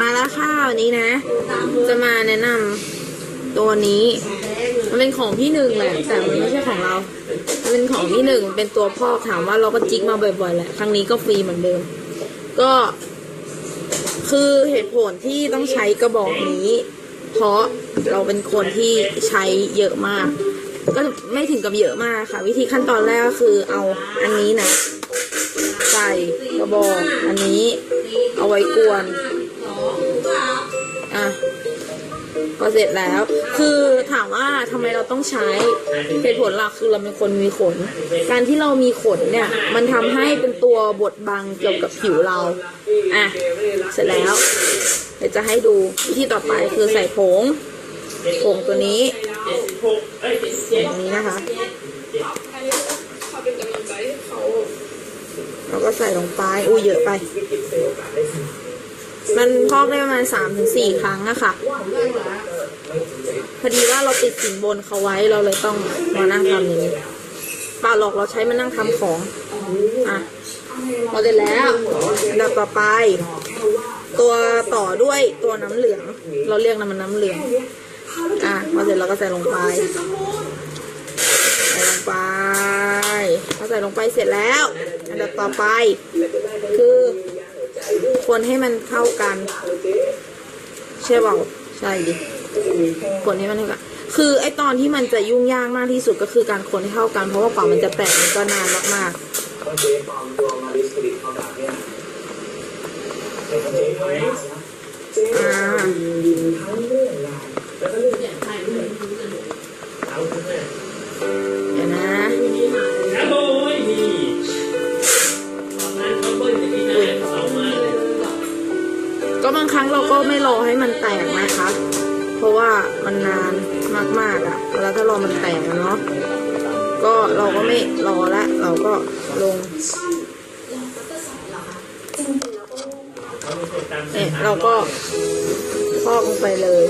มาแล้วค่ะวันนี้นะ จะมาแนะนำตัวนี้ มันเป็นของพี่หนึ่งแหละ แต่มันไม่ใช่ของเรา มันเป็นของพี่หนึ่งเป็นตัวพ่อถามว่าเราก็จิกมาบ่อยๆแหละ ครั้งนี้ก็ฟรีเหมือนเดิม ก็ คือเหตุผลที่ต้องใช้กระบอกนี้ เพราะเราเป็นคนที่ใช้เยอะมาก ก็ไม่ถึงกับเยอะมากค่ะ วิธีขั้นตอนแรกก็คือเอาอันนี้นะ ใส่กระบอกอันนี้ เอาไว้กวนอะพอเสร็จแล้ว คือถามว่าทำไมเราต้องใช้เหตุผลหลักคือเราเป็นคนมีขน การที่เรามีขนเนี่ย มันทำให้เป็นตัวบดบังเกี่ยวกับผิวเรา อะ เสร็จแล้วเดี๋ยวจะให้ดูวิธีต่อไปคือใส่ผงผงตัวนี้ตรงนี้นะคะเราก็ใส่ลงไป อุ้ยเยอะไป มันพอกได้ประมาณสามถึงสี่ครั้งอะค่ะ พอดีว่าเราติดสินบนเขาไว้เราเลยต้องมานั่งทำอย่างนี้เปล่าหรอกเราใช้มานั่งทำของ อะพอเสร็จแล้วอันดับต่อไป ตัวต่อด้วยตัวน้ำเหลือง เราเรียกน้ำมันน้ำเหลือง อะพอเสร็จเราก็ใส่ลงไป ใส่ลงไปพอใส่ลงไปเสร็จแล้ว อันดับต่อไป คือ คนให้มันเข้ากัน ใช่เปล่าใช่ดิคนให้มันเข้ากันคือไอตอนที่มันจะยุ่งยากมากที่สุดก็คือการคนให้เข้ากันเพราะว่าเป่ามันจะแตกมันก็นานมากๆอ่า ก็ไม่รอให้มันแตกนะคะ เพราะว่ามันนานมากๆอะ่ะแล้วถ้ารอมันแตกอะเนาะก็เราก็ไม่รอละ เราก็ลงเนี่ยเราก็พอกลงไปเลย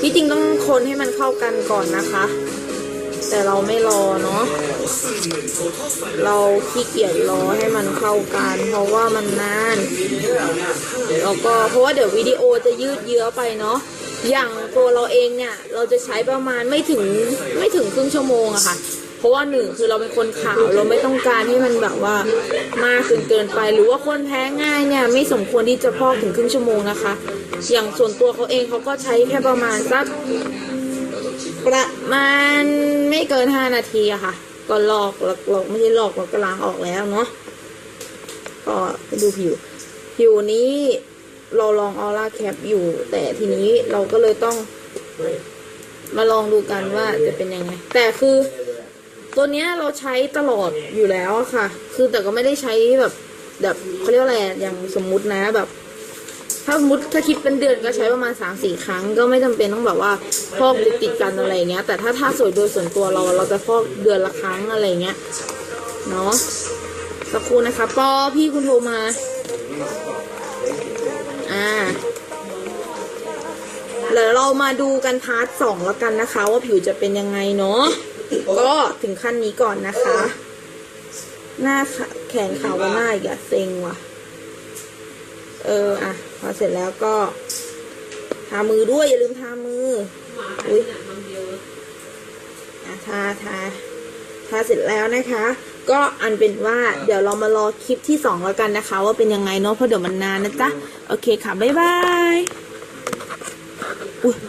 ที่จริงต้องคนให้มันเข้ากันก่อนนะคะ แต่เราไม่รอเนาะ เราขี้เกียจรอให้มันเข้ากัน เพราะว่ามันนาน แล้วก็เพราะว่าเดี๋ยววิดีโอจะยืดเยื้อไปเนาะ อย่างตัวเราเองเนี่ย เราจะใช้ประมาณไม่ถึงไม่ถึงครึ่งชั่วโมงอะค่ะเพราะว่าหนึ่งคือเราเป็นคนขาวเราไม่ต้องการให้มันแบบว่ามากจนเกินไป หรือว่าคนแพ้ง่ายเนี่ยไม่สมควรที่จะพอกถึงครึ่งชั่วโมงนะคะ อย่างส่วนตัวเขาเองเขาก็ใช้แค่ประมาณสัก ประมาณไม่เกินห้านาทีอะค่ะ ก็ลอกลอกลอกไม่ใช่ลอกเราก็ล้างออกแล้วเนาะก็ไปดูผิว ผิวนี้เราลองออร่าแคปอยู่ แต่ทีนี้เราก็เลยต้อง มาลองดูกันว่าจะเป็นยังไง แต่คือ ตัวเนี้ยเราใช้ตลอดอยู่แล้วค่ะ คือแต่ก็ไม่ได้ใช้แบบ แบบเขาเรียกว่าอะไรอย่างสมมุตินะแบบ ถ้าสมมติถ้าคิดเป็นเดือนก็ใช้ประมาณสามสี่ครั้ง ก็ไม่จำเป็นต้องแบบว่าฟอกติดติดกันอะไรเงี้ย แต่ถ้าถ้าสวยโดยส่วนตัวเราเราจะฟอกเดือนละครั้งอะไรเงี้ยเนาะสักครู่นะคะปอพี่คุณโทรมา อ่าเดี๋ยวเรามาดูกันพาร์ทสองแล้วกันนะคะ ว่าผิวจะเป็นยังไงเนาะก็ถึงขั้นนี้ก่อนนะคะ หน้าแขนขาวกว่าหน้าอีกอะเซ็งว่ะ เอออะพอเสร็จแล้วก็ทามือด้วยอย่าลืมทามืออุ้ยอะทาทาทาเสร็จแล้วนะคะ ก็อันเป็นว่าเดี๋ยวเรามารอคลิปที่สองแล้วกันนะคะ ว่าเป็นยังไงเนาะเพราะเดี๋ยวมันนานนะจ๊ะ โอเคค่ะ บ๊ายบายอุ้ย